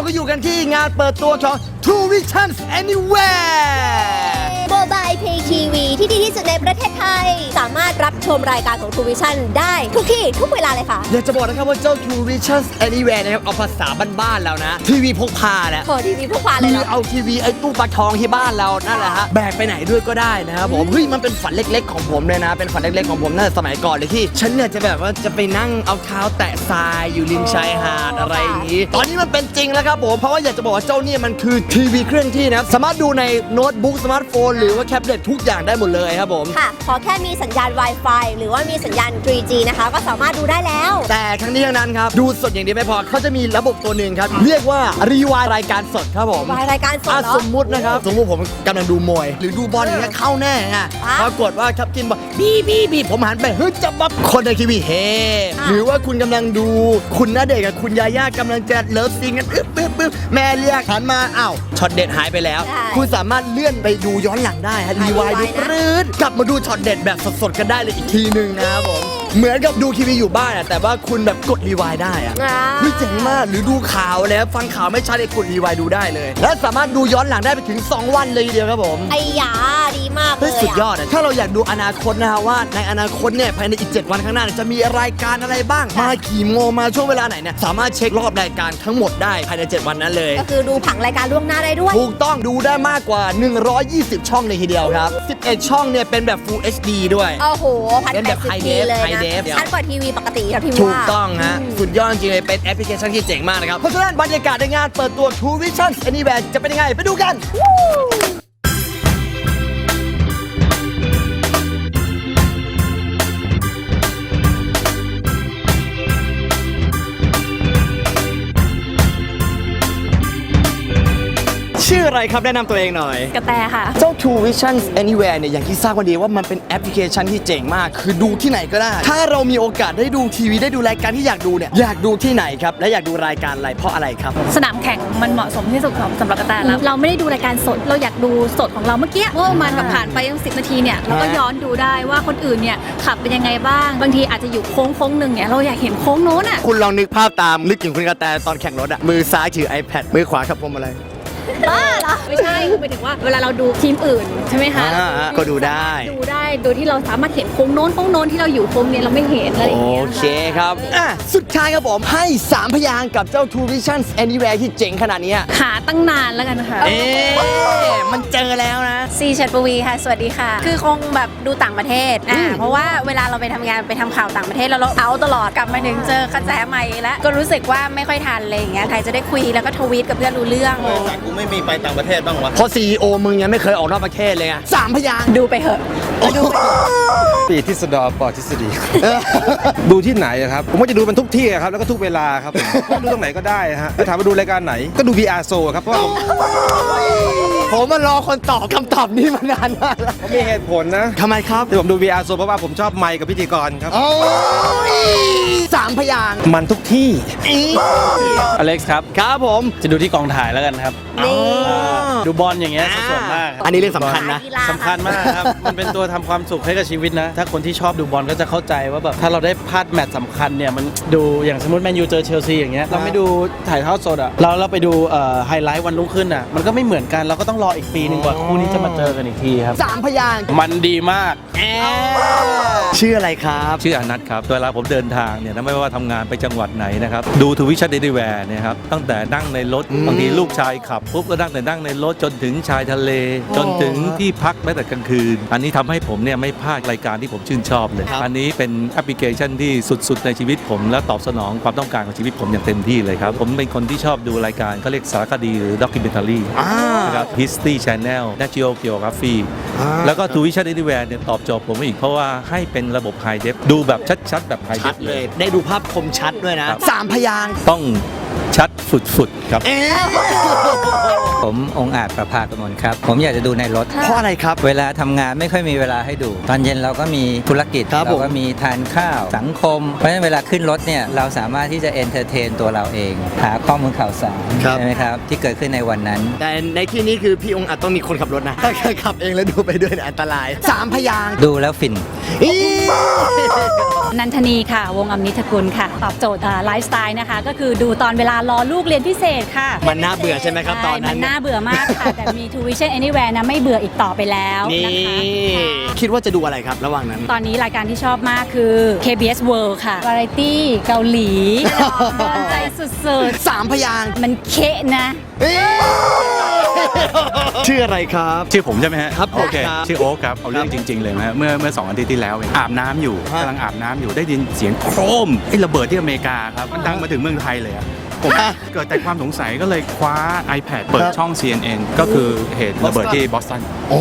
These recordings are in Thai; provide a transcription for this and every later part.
เราก็อยู่กันที่งานเปิดตัวของ Two Visions Anywhere โมบายเพย์ทีวีที่ดีที่สุดในประเทศไทย สามารถรับชมรายการของ True Vision ได้ทุกที่ทุกเวลาเลยค่ะ อยากจะบอกนะครับว่าเจ้า Two Visions Anywhere นะครับเอาภาษาบ้านๆแล้วนะ ทีวีพกพาแหละพอทีวีพกพาเลยคือเหรอเอาทีวีไอ้ตู้ปลาทองที่บ้านเรานั่นแหละฮะแบกไปไหนด้วยก็ได้นะครับผมเฮ้ยมันเป็นฝันเล็ก ๆ ของผมเลยนะ เป็นฝันเล็ก ๆ ของผมตั้งแต่สมัยก่อนเลยที่ ฉันเนี่ยจะแบบว่าจะไปนั่งเอาเท้าแตะทรายอยู่ริมชายหาดอะไรอย่างนี้ ตอนนี้มันเป็นจริงแล้วครับผมเพราะว่าอยากจะบอกว่าเจ้าเนี่ยมันคือทีวีเครื่องที่นะครับสามารถดูในโน้ตบุ๊กสมาร์ทโฟนหรือว่าแท็บเล็ตทุกอย่างได้หมดเลยครับผม ค่ะ ขอแค่มีสัญญาณ Wi-Fi หรือว่ามีสัญญาณ 3G นะคะ ก็สามารถดูได้แล้ว แต่ทั้งนี้ทั้งนั้นครับ ดูสดอย่างเดียวไม่พอเขาจะมีระบบตัวหนึ่งครับ เรียกว่ารีวายรายการสดครับผมวายรายการสดอะเหรอ สมมุตินะครับ สมมุติผมกำลังดูมวย หรือดูบอลอย่างเงี้ยเข้าแน่ไงอะปรากฏว่าครับกินบอกบี้บี้บี้ผมหันไปเฮ้ยจับบับคนในทีวีเฮอะ หรือว่าคุณกำลังดูคุณณเดชน์กับคุณยาย่ากำลังจะเลิฟซีนกันอึ๊บอึ๊บอึ๊บแม่เรียกหันมาอ้าวช็อตเด็ดหายไปแล้ว ใช่คุณสามารถเลื่อนไปดูย้อนหลังได้ฮะรีวายดู rewind นะปรื๊ดกลับมาดูช็อตเด็ดแบบสดๆกันได้เลยอีกทีหนึ่งนะครับผม เหมือนกับดูทีวีอยู่บ้านอะแต่ว่าคุณแบบกดรีวายได้อะอ่า เฮ้ยเจ๋งมากหรือดูข่าวแล้วฟังข่าวไม่ชัดไอ้กดรีวายดูได้เลย และสามารถดูย้อนหลังได้ไปถึง 2 วันเลยทีเดียวครับผม ไอ้ยาดีมากเลเฮ้ยยสุดยอะอดอะถ้าเราอยากดูอนาคตนะฮะว่าในอนาคตเนี่ยภายในอีก 7 วันข้างหน้าเนี่ยจะมีรายการอะไรบ้าง มาขี่โมงมาช่วงเวลาไหนเนี่ยสามารถเช็ครอบรายการทั้งหมดได้ภายใน 7 วันนั้นเลย ก็คือดูผังรายการล่วงหน้าได้ด้วย ถูกต้องดูได้มากกว่า 120 ช่องเลยทีเดียวครับ 11 ช่องเนี่ยเป็นแบบ Full HD ด้วย โอ้โหพันเป็นแปแบดบสิบ high ที def เลย high นะ def ชัดกว่าทีวีปกติครับพี่ว่า ถูกต้องฮะ สุดยอดจริงเลย เป็นแอปพลิเคชันที่เจ๋งมากนะครับ เพราะฉะนั้นบรรยากาศในงานเปิดตัว True Vision Anywhere จะเป็นยังไง ไปดูกัน ออะไรครับแนะนำตัวเองหน่อย กระแตค่ะ เจ้า True Vision Anywhere เนี่ยอย่างที่ทราบกันดีว่ามันเป็นแอปพลิเคชันที่เจ๋งมาก คือดูที่ไหนก็ได้ ถ้าเรามีโอกาสได้ดูทีวีได้ดูรายการที่อยากดูเนี่ยอยากดูที่ไหนครับ และอยากดูรายการอะไรเพราะอะไรครับ สนามแข่งมันเหมาะสมที่สุดสำหรับกระแตแล้ว เราไม่ได้ดูรายการสด เราอยากดูสดของเราเมื่อกี้ว่าประมันแบบผ่านไปยังสินาทีเนี่ยเราก็ย้อนดูได้ว่าคนอื่นเนี่ยขับเป็นยังไงบ้าง บางทีอาจจะอยู่โค้งโค้งหนึ่งเนี่ยเราอยากเห็นโค้งโน้นอะคุณลองนึกภาพตามนึกถึงคุณกระแตตอนแข่งรถอะมือซ้ายถือ iPad มือขวาขับพวงมาลัย บ้าเหรอ ไม่ใช่คือหมายถึงว่าเวลาเราดูทีมอื่น ใช่ไหมคะอ่าก็ดูได้ ดูได้โดยที่เราสามารถเห็นโค้งโน้นโค้งโน้นที่เราอยู่โค้งเนี่ยเราไม่เห็นอะไรอย่างโอเงี้ยเคครับอะสุดท้ายครับผมให้ 3 พยางค์กับเจ้า True Vision Anywhere ที่เจ๋งขนาดเนี้ยหาตั้งนานแล้วกันค่ะ เอ๊ะมันเจอแล้วนะ ซีชัดปวีค่ะ สวัสดีค่ะ คือคงแบบดูต่างประเทศอ่าเพราะว่าเวลาเราไปทำงานไปทำข่าวต่างประเทศแล้วเราเอาตลอดกลับมาถึงเจอกระแสใหม่แล้วก็รู้สึกว่าไม่ค่อยทันเลยอย่างเงี้ยไทยจะได้คุยแล้วก็ทวีตกับเพื่อนรู้เรื่องกูไม่มีไปต่างประเทศบ้างวะ เพราะ CEO มึงยังไม่เคยออกนอกประเทศเลยไงสามพยางค์ดูไปเหอะ ดูไปเถอะปีทฤษฎาปอทฤษฎีดูที่ไหนอะครับ ผมก็จะดูมันทุกที่อะครับ แล้วก็ทุกเวลาครับผมดูตรงไหนก็ได้ฮะแล้วถามว่าดูรายการไหนก็ดู VR Show ครับเพราะว่าผมผมมารอคนตอบคำตอบนี้มานานมากแล้วผมมีเหตุผลนะทำไมครับที่ผมดู VR Show เพราะว่าผมชอบไมค์กับพิธีกรครับ โอ้ยสามพยางค์มันทุกที่ อีอเล็กซ์ครับ ครับผม จะดูที่กองถ่ายแล้วกันครับ นี่ ดูบอลอย่างเงี้ยส่วนมากครับอันนี้เรื่องสำคัญนะ กีฬาสำคัญมากครับ มันเป็นตัวทำความสุขให้กับชีวิตนะ ถ้าคนที่ชอบดูบอลก็จะเข้าใจว่าแบบถ้าเราได้พลาดแมตช์สำคัญเนี่ยมันดูอย่างสมมติแมนยูเจอเชลซีอย่างเงี้ยเราไม่ดูถ่ายทอดสดอะเราเราไปดูเอ่อไฮไลท์วันรุ่งขึ้นอะมันก็ไม่เหมือนกันเราก็ต้องรออีกปีหนึ่งกว่าคู่นี้จะมาเจอกันอีกทีครับสามพยางค์มันดีมากแอชื่ออะไรครับชื่ออนัทครับเวลาผมเดินทางเนี่ยนะไม่ว่าทำงานไปจังหวัดไหนนะครับดูทวิชั่นเดลิแวร์เนี่ยครับตั้งแต่นั่งในรถอืมบางทีลูกชายขับปุ๊บก็นั่งแต่นั่งในรถจนถึงชายทะเล จนถึงที่พักแม้แต่กลางคืน อันนี้ทำให้ผมเนี่ยไม่พลาดรายการที่ผมชื่นชอบเลย อันนี้เป็นแอปพลิเคชันที่สุดๆในชีวิตผม และตอบสนองความต้องการของชีวิตผมอย่างเต็มที่เลยครับ ผมเป็นคนที่ชอบดูรายการเขาเรียกสารคดีหรือด็อกิเมนทารีอ่านะครับ History Channel National Geography อ่าแล้วก็ True Vision Anywhere เนี่ยตอบโจทย์ผมอีก เพราะว่าให้เป็นระบบ High Def ดูแบบชัดๆ แบบ High ชัด Def เลย ได้ดูภาพคมชัดด้วยนะครับสามพยางค์ต้องชัดฝุดๆครับเอ๊ะผมองค์อาจประภากมลครับ ผมอยากจะดูในรถ เพราะอะไรครับ เวลาทำงานไม่ค่อยมีเวลาให้ดู ตอนเย็นเราก็มีธุรกิจ ครับผม เราก็มีทานข้าวสังคม เพราะฉะนั้นเวลาขึ้นรถเนี่ยเราสามารถที่จะเอนเตอร์เทนตัวเราเอง หาข้อมูลข่าวสารครับ ใช่ไหมครับ ที่เกิดขึ้นในวันนั้น แต่ในที่นี้คือพี่องค์อาจต้องมีคนขับรถนะ ถ้าขับเองแล้วดูไปด้วยเนี่ยอันตรายสามพยางค์ดูแล้วฟิน อีนันทนีค่ะ วงอำนิทกุลค่ะ ตอบโจทย์ไลฟ์สไตล์นะคะ ก็คือดูตอนเวลาลารอลูกเรียนพิเศษค่ะมันน่าเบื่อใช่ไหมครับตอนนั้น มันน่าเบื่อมากค่ะ แต่มี Tuition Anywhere นะไม่เบื่ออีกต่อไปแล้วนี่ นะคะคิดว่าจะดูอะไรครับระหว่างนั้น ตอนนี้รายการที่ชอบมากคือ KBS World ค่ะ วาไรตี้เกาหลีโดนใจสุดสามพยางค์ๆ มันเคะนะชื่ออะไรครับ ชื่อผมใช่ไหมฮะครับผมโอเคครับชื่อโอ๊คครับ เอาเรื่องจริง ๆ เลยนะฮะเมื่อเมื่อสองอาทิตย์ที่แล้วเองอาบน้ำอยู่ฮะ กำลังอาบน้ำอยู่ได้ยินเสียงโครมไอ้ระเบิดที่อเมริกาครับมันดังมาถึงเมืองไทยเลยอะ ผมเกิดแต่ความสงสัยก็เลยคว้า iPad เปิดช่อง CNN ก็คือเหตุระเบิดที่บอสตัน โอ้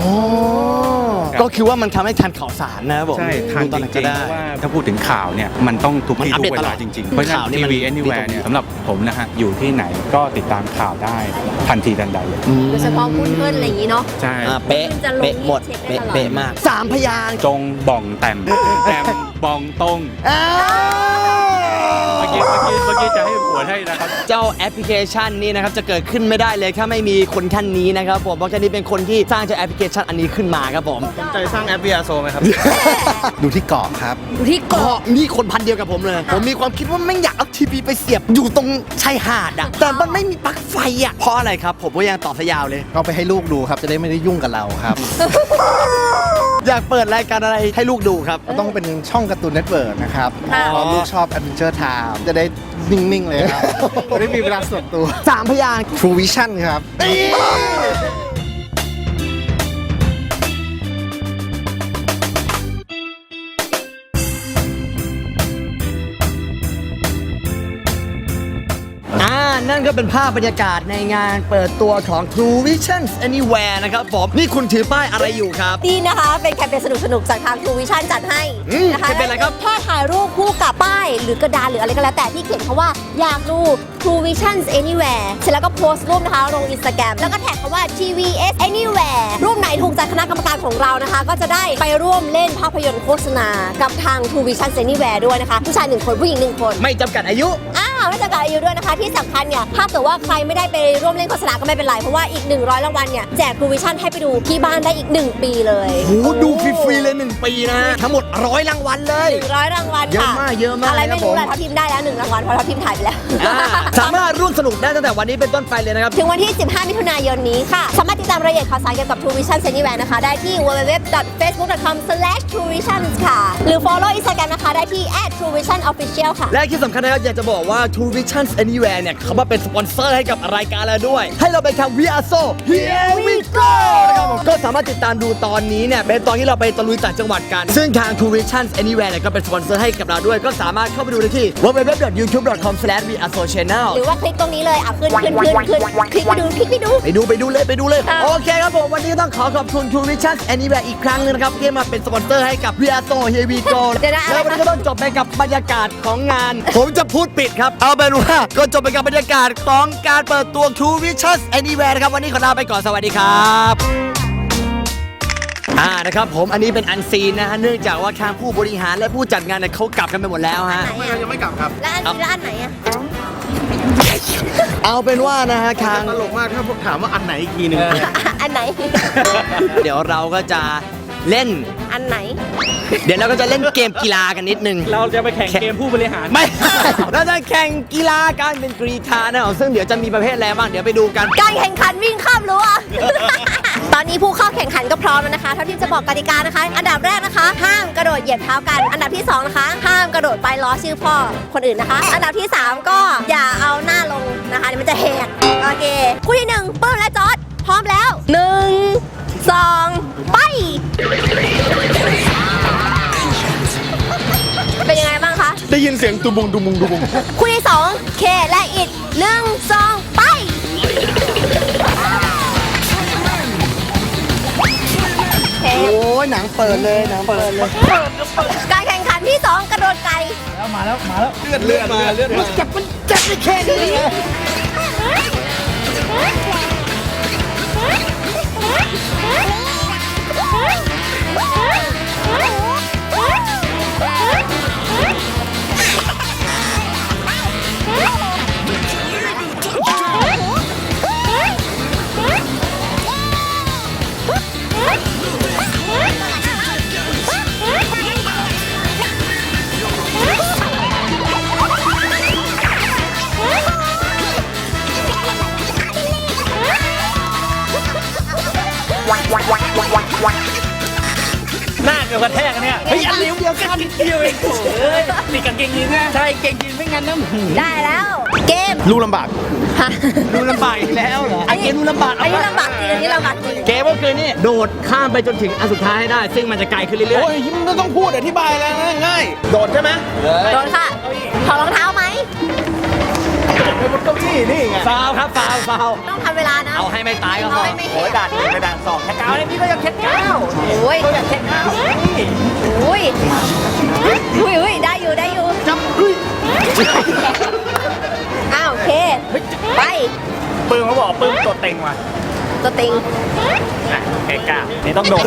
ครับก็คือว่ามันทำให้ทันข่าวสารนะครับผมใช่ทันดูตอนจนั้นริก็งๆได้ เพราะว่าถ้าพูดถึงข่าวเนี่ย มันต้องทุกมันที่อัปทุเดตกเวตลลาอดจริงๆ เพราะฉะนั้นข่าวนี่ทีมันวีดีตรง anywhere นี้เนี่ยสำหรับผมนะฮะ อยู่ที่ไหนก็ติดตามข่าวได้ทันทีทันใดเลยโดยเฉพาะหุ้นเงินอะไรอย่างนี้เนาะ ใช่ อ่าเป๊ะจะลงเป๊ะหมดเช็คได้เป๊ะตลอดเป๊ะมากสามพยางค์จงบ่องแต้มแต้มบ่องตรง อ้าวเมื่อ กี้เมื่อกี้เมื่อกี้จะให้หัวให้นะครับ เจ้าแอปพลิเคชันนี้นะครับจะเกิดขึ้นไม่ได้เลยถ้าไม่มีคนท่านนี้นะครับผมเพราะท่านนี้เป็นคนที่สร้างเจ้าแอปพลิเคชันอันนี้ขึ้นมาครับผม ใจสร้างแอป VR โซไหมครับ ดูที่เกาะครับอยู่ที่ก็เกาะนี่คนพันเดียวกับผมเลย ผมมีความคิดว่าไม่งอยากเอาทีวีไปเสียบอยู่ตรงชายหาดอะแต่มันไม่มีปลั๊กไฟอะเพราะอะไรครับ ผมก็ยังตอบสยาวเลย เอาไปให้ลูกดูครับจะได้ไม่ได้ยุ่งกับเราครับ อยากเปิดรายการอะไรให้ลูกดูครับ ต้องเป็นช่องการ์ตูนเน็ตเวิร์กนะครับเพราะลูกชอบ Adventure Time จะได้นิ่งๆเลยครับจะได้มีเวลาส่วนตัว สามพยางค์ True Vision ครับ นั่นก็เป็นภาพบรรยากาศในงานเปิดตัวของ True Visions Anywhere นะครับผมนี่คุณถือป้ายอะไรอยู่ครับ นี่นะคะ เป็นแคมเปญสนุกๆจากทาง True Vision จัดให้อืมนะคะแคมเปญอะไรครับ แค่ถ่ายรูปคู่กับป้าย หรือกระดานหรืออะไรก็แล้วแต่ที่เขียนคำว่าอยากดู True Visions Anywhere เสร็จแล้วก็โพสต์รูปนะคะ ลง Instagram แล้วก็แท็กคำว่า TVS Anywhere รูปไหนถูกใจคณะกรรมการของเรานะคะ ก็จะได้ไปร่วมเล่นภาพยนตร์โฆษณากับทาง True Visions Anywhere ด้วยนะคะผู้ชายหนึ่งคนผู้หญิงหนึ่งคน ไม่จำกัดอายุอ้าวไม่จำกัดอายุด้วยนะคะ ที่สำคัญเนี่ยถ้าเกิดว่าใครไม่ได้ไปร่วมเล่นโฆษณาก็ไม่เป็นไร เพราะว่าอีก 100รางวัลเนี่ยแจก True Vision ให้ไปดูที่บ้านได้อีก 1 ปีเลยโอ้โหดูฟรีๆเลย 1 ปีนะ ทั้งหมดร้อยรางวัลเลย 100 รางวัลเยอะค่ะมากเยอะมากอะไรครัไม่บรู้ผมแหละทัพทีมได้แล้วหนึ่งรางวัลเพราะทัพทีมถ่ายไปแล้ว อ่าสามารถร่วมสนุกได้ตั้งแต่วันนี้เป็นต้นไปเลยนะครับ ถึงวันที่ 15 มิถุนายนนี้ค่ะ สามารถติดตามรายละเอียดข่าวสารเกี่ยวกับ True Vision Anywhere นะคะ ได้ที่ www.facebook.com/truevisions ค่ะ หรือ follow Instagram นะคะ ได้ที่ @truevisionofficial ค่ะ และที่สำคัญนะครับอยากจะบอกว่า True Visions Anywhere เนี่ยเขามาเป็นสปอนเซอร์ให้กับรายการเราด้วย ให้เราไปทำ VR So Here we go นะครับผมก็สามารถติดตามดูตอนนี้เนี่ยเป็นตอนที่เราไปตะลุยต่างจังหวัดกัน ซึ่งทาง True Visions Anywhere เนี่ยก็เป็นสปอนเซอร์ให้กับเราด้วย ก็สามารถเข้าไปดูได้ที่ www.youtube.com/vrso หรือว่าคลิกตรงนี้เลยอะขึ้นขึ้นขึ้นขึ้นคลิกไปดูคลิกไปดู ไปดูไปดูเลยไปดูเลยค่ะโอเคครับผม วันนี้ต้องขอขอบคุณ True Visions Anywhere อีกครั้งหนึงนะครับที่มาเป็นสปอนเซอร์ให้กับ VR So Here we go เดี๋ยวนะ แล้ววันนี้ก็ต้องจบไปกับบรรยากาศของงาน ผมจะพูดปิดครับเอาเป็นว่าก็จบไปกับบรรยากาศของการเปิดตัว True Visions Anywhere นะครับ วันนี้ขอลาไปก่อนสวัสดีครับอ่านะครับผมอันนี้เป็นอันซีนนะฮะเนื่องจากว่าทางผู้บริหารและผู้จัดงานเนี่ยเขากลับกันไปหมดแล้วฮะไหนอะยังไม่กลับครับแล้วอันนี้แล้วอันไหนอะเอาเป็นว่านะฮะทาง ตลกมากถ้าถามว่าอันไหนอีกทีหนึ่ง อันไหน เดี๋ยวเราก็จะ เล่น อันไหน เดี๋ยวเราก็จะเล่นเกมกีฬากันนิดนึง เราจะไปแข่งเกมผู้บริหาร ไม่ เราจะแข่งกีฬาการเป็นกรีธานะครับซึ่งเดี๋ยวจะมีประเภทอะไรบ้างเดี๋ยวไปดูกัน การแข่งขันวิ่งข้ามรั้ว ตอนนี้ผู้เข้าแข่งขันก็พร้อมแล้วนะคะ เท่าที่จะบอกกติกานะคะ อันดับแรกนะคะ ห้ามกระโดดเหยียบเท้ากัน อันดับที่สองนะคะ ห้ามกระโดดไปล้อชื่อพ่อคนอื่นนะคะ อันดับที่สามก็อย่าเอาหน้าลงนะคะเดี๋ยวมันจะแหก โอเค คู่ที่หนึ่งปื้มและจอร์ดพร้อมแล้วหนึ่ง สองไป เป็นยังไงบ้างคะ ได้ยินเสียงตุบุงตุบุงตุบุงคู่ที่สองเคและอิดหนึ่งสองไป โอเคโอ้ยหนังเปิดเลยหนังเปิดเลยการแข่งขันที่2กระโดดไก่เลือดเลือดมาเลือดมาจับมันจับไม่แค่นี้ หน้าเดียวกันแทกเนี่ยเฮ้ยอันเดียวเดียวกันเดียวเองโถ่เอ้ยติดกางเกงยีนส์นใช่เก่งยีนส์ไม่งั้นน้ำหูได้แล้ว เกมลูกลำบากฮะดูลำบากอีกแล้วเหรออันเกมรูลำบากอันนี้ลำบากจริงอันนี้ลำบากจริงเกมก็คือนี่โดดข้ามไปจนถึงอันสุดท้ายให้ได้ ซึ่งมันจะไกลขึ้นเรื่อยโอ้ยมันไม่ต้องพูดอธิบายแล้วง่ายโดดใช่ไหม โดดค่ะถอดรองเท้าไหม นี่ไงฟาวครับฟาวฟาวต้องทำเวลานะเอาให้ไม่ตายก็พอเอาให้ไม่เห็นโอ้ยด่านหนึ่งไปด่านสองแค่เก้าเลยพี่ก็ยังแค่เก้าโอ้ยก็ยังแค่เก้าอุ้ยอุ้ยอุ้ยได้อยู่ได้อยู่จับเฮ้ยอ้าวโอเคไปปื้มเขาบอกปื้มตัวเต็งว่ะตัวติงแค่กล้านี่ต้องโดด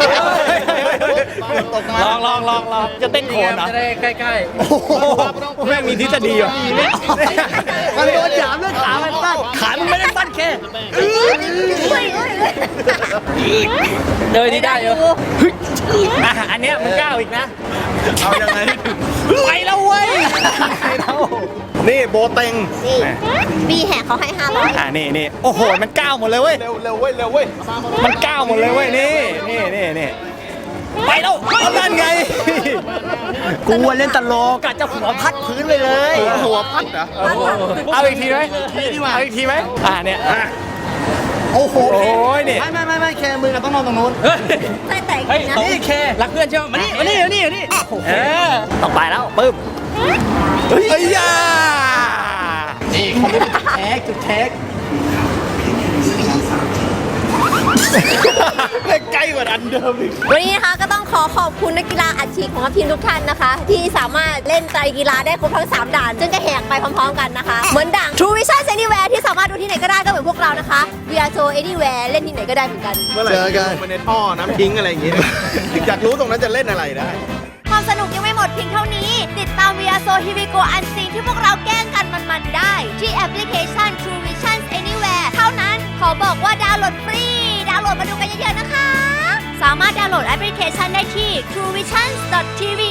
ลองลองลองลองจะเต้นโขนเหรอจะได้ใกล้ๆโอ้โหแม่งมีทฤษฎีว่ะมันโดนหยามเรื่องขามันสั้นขามันไม่ได้สั้นแค่อุ้ยอุ้ยเดินนี่ได้เยอะอยู่อะอันเนี้ยมึงก้าวอีกนะเอายังไงไปแล้วเว้ยนี่โบเต็งนี่บีแหกเขาให้ห้าร้อยอ่านี่นี่โอ้โหมันก้าวหมดเลยเว้ยเร็วเร็วเว้ยเร็วเว้ยมันก้าวหมดเลยเว้ยนี่นี่นี่นี่ ไปแล้วเอานั่นไง กูว่าเล่นตลกกะจะหัวพัดพื้นไปเลย หัวพัดเหรอเอาอีกทีไหมเอาอีกทีไหมอ่าเนี่ยอะโอ้โหโอ้ยนี่ไม่ไม่ไม่ไม่แค่มือเราต้องนอนตรงนู้นใส่แต่งเฮ้ยนะนี่แค่รักเพื่อนใช่ไหมมานี่มานี่มานี่มานี่เออต้องไปแล้วปึ้มเฮ้ยยานี่เขาเรียกจุดแท็กจุดแท็ก ใกล้กว่าอันเดิมอีกวันนี้นะคะก็ต้องขอขอบคุณนักกีฬาอัดฉีดของทีมทุกท่านนะคะ ที่สามารถเล่นไตรกีฬาได้ครบทั้ง 3 ด่านซึ่งก็แหกไปพร้อมๆกันนะคะ เหมือนด่าง True Vision Anywhere ที่สามารถดูที่ไหนก็ได้ก็เหมือนพวกเรานะคะ VR Show Anywhere เล่นที่ไหนก็ได้เหมือนกัน เมื่อไหร่เจอกัน ไปในท่อน้ำทิ้งอะไรอย่างงี้อยากรู้ตรงนั้นจะเล่นอะไรได้ ความสนุกยังไม่หมดเพียงเท่านี้ ติดตาม VR Show h i v i g o Unseen ที่พวกเราแกล้งกันมันๆได้ ที่แอปพลิเคชัน True Vision Anywhere เท่านั้นขอบอกว่าดาวน์โหลดฟรีดาวน์โหลดมาดูกันเยอะๆนะคะ สามารถดาวน์โหลดแอปพลิเคชันได้ที่ truevisions.tv